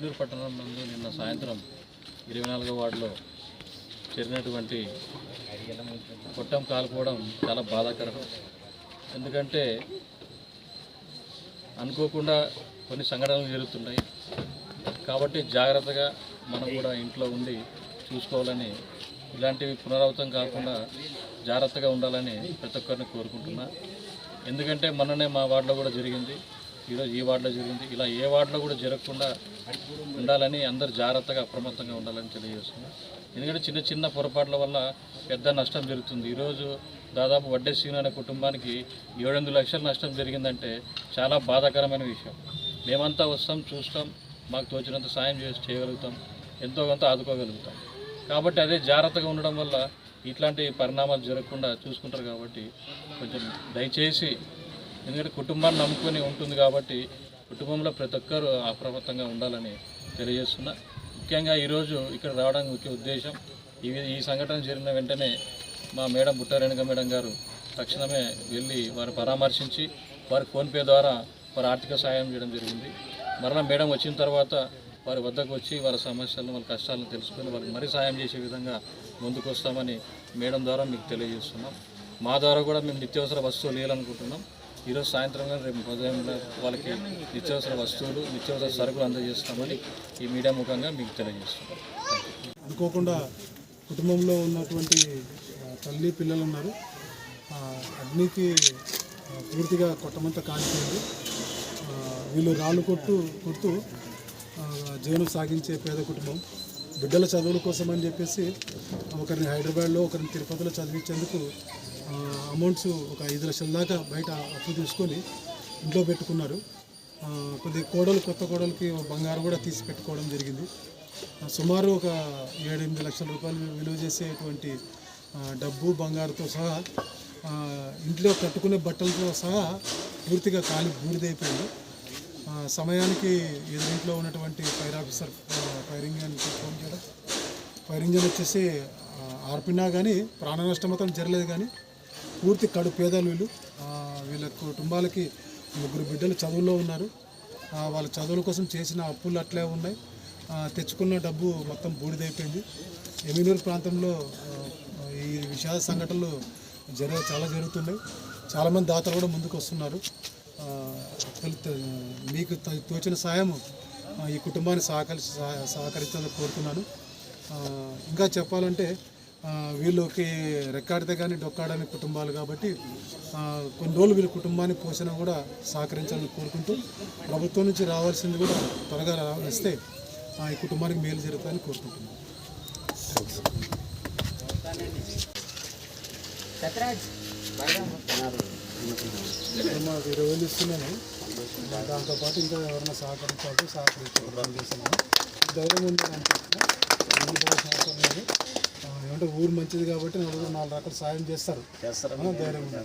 ఎమ్నూరు పట్టణం నందు నిన్న సాయంత్రం ఇరవై నాలుగో వార్డులో చేరినటువంటి కొట్టం కాలుకోవడం చాలా బాధాకరం. ఎందుకంటే అనుకోకుండా కొన్ని సంఘటనలు జరుగుతున్నాయి కాబట్టి జాగ్రత్తగా మనం కూడా ఇంట్లో ఉండి చూసుకోవాలని ఇలాంటివి పునరావృతం కాకుండా జాగ్రత్తగా ఉండాలని ప్రతి ఒక్కరిని కోరుకుంటున్నా. ఎందుకంటే మొన్ననే మా వార్డులో కూడా జరిగింది. ఈరోజు ఈ వార్డులో జరిగింది. ఇలా ఏ వార్డులో కూడా జరగకుండా ఉండాలని అందరు జాగ్రత్తగా అప్రమత్తంగా ఉండాలని తెలియజేస్తున్నాం. ఎందుకంటే చిన్న చిన్న పొరపాట్ల వల్ల పెద్ద నష్టం జరుగుతుంది. ఈరోజు దాదాపు వడ్డేసీన్ అనే కుటుంబానికి ఏడెనిమిది లక్షల నష్టం జరిగిందంటే చాలా బాధాకరమైన విషయం. మేమంతా వస్తాం చూస్తాం మాకు తోచినంత సాయం చేసి చేయగలుగుతాం ఎంతో కొంత ఆదుకోగలుగుతాం. కాబట్టి అదే జాగ్రత్తగా ఉండడం వల్ల ఇట్లాంటి పరిణామాలు జరగకుండా చూసుకుంటారు కాబట్టి కొంచెం దయచేసి ఎందుకంటే కుటుంబాన్ని నమ్ముకొని ఉంటుంది కాబట్టి కుటుంబంలో ప్రతి ఒక్కరూ అప్రమత్తంగా ఉండాలని తెలియజేస్తున్నా. ముఖ్యంగా ఈరోజు ఇక్కడ రావడానికి ముఖ్య ఉద్దేశం. ఈ ఈ సంఘటన జరిగిన వెంటనే మా మేడం బుట్టారేణుక మేడం గారు తక్షణమే వెళ్ళి వారు పరామర్శించి వారి ఫోన్పే ద్వారా వారి ఆర్థిక సాయం చేయడం జరిగింది. మరలా మేడం వచ్చిన తర్వాత వారి వద్దకు వచ్చి వారి సమస్యలను వాళ్ళ కష్టాలను తెలుసుకొని వారికి మరీ సాయం చేసే విధంగా ముందుకు వస్తామని మేడం ద్వారా మీకు తెలియజేస్తున్నాం. మా ద్వారా కూడా మేము నిత్యావసర వస్తువులు వేయాలనుకుంటున్నాం ఈరోజు సాయంత్రం కానీ రేపు ఉదయం వాళ్ళకి నిత్యావసర వస్తువులు నిత్యావసర సరుకులు అందజేస్తామని ఈ మీడియా ముఖంగా మీకు తెలియజేస్తున్నాం. అనుకోకుండా కుటుంబంలో ఉన్నటువంటి తల్లి పిల్లలు ఉన్నారు. అగ్నికి పూర్తిగా కొట్టమంతా కాలిపోయింది. వీళ్ళు రాళ్ళు కొట్టు కొడుతూ జీవనం సాగించే పేద కుటుంబం. బిడ్డల చదువుల కోసం అని చెప్పేసి ఒకరిని హైదరాబాద్లో ఒకరిని తిరుపతిలో చదివించేందుకు అమౌంట్స్ ఒక ఐదు లక్షల దాకా బయట అప్పు తీసుకొని ఇంట్లో పెట్టుకున్నారు. కొద్ది కోడలు కొత్త కోడలకి బంగారం కూడా తీసి పెట్టుకోవడం జరిగింది. సుమారు ఒక ఏడెనిమిది లక్షల రూపాయలు విలువ చేసేటువంటి డబ్బు బంగారుతో సహా ఇంట్లో కట్టుకునే బట్టలతో సహా పూర్తిగా కాలి బూడిదైపోయింది. సమయానికి ఎదురింట్లో ఉన్నటువంటి ఫైర్ ఆఫీసర్ ఫైర్ ఇంజన్కి ఫోన్ చేయడం. ఫైర్ ఇంజన్ వచ్చేసి ఆర్పినా కానీ ప్రాణ నష్టం మాత్రం జరగలేదు కానీ పూర్తి కడు పేదలు వీళ్ళు. వీళ్ళ కుటుంబాలకి ముగ్గురు బిడ్డలు చదువుల్లో ఉన్నారు. వాళ్ళ చదువుల కోసం చేసిన అప్పులు అట్లే ఉన్నాయి. తెచ్చుకున్న డబ్బు మొత్తం బూడిదైపోయింది. ఎమినూరు ప్రాంతంలో ఈ విషాద సంఘటనలు జరగ చాలా జరుగుతున్నాయి. చాలామంది దాతలు కూడా ముందుకు వస్తున్నారు. మీకు త- తోచిన సాయం ఈ కుటుంబాన్ని సహకరి సహ- సహకరించాలని కోరుతున్నాను. ఆ, ఇంకా చెప్పాలంటే వీళ్ళకి రెక్కాడితే కానీ డొక్కాడని కుటుంబాలు కాబట్టి ఆ, కొన్ని రోజులు వీళ్ళ కుటుంబాన్ని పోషణ కూడా సహకరించాలని కోరుకుంటూ ప్రభుత్వం నుంచి రావాల్సింది కూడా త్వరగా రా- వస్తే ఆ, ఈ కుటుంబానికి మేలు జరుగుతుందని కోరుకుంటున్నాను. మాకు ఇరవై వేలు ఇస్తున్నాను దాంతోపాటు ఇంకా ఎవరైనా సహకరించాలి సహకరించాలి చేస్తున్నాను ధైర్యం ఉంది ఆ, ఏమంటే ఊరు మంచిది కాబట్టి నలుగురు నాలుగు రకాల సాయం చేస్తారు ధైర్యం ఉంది?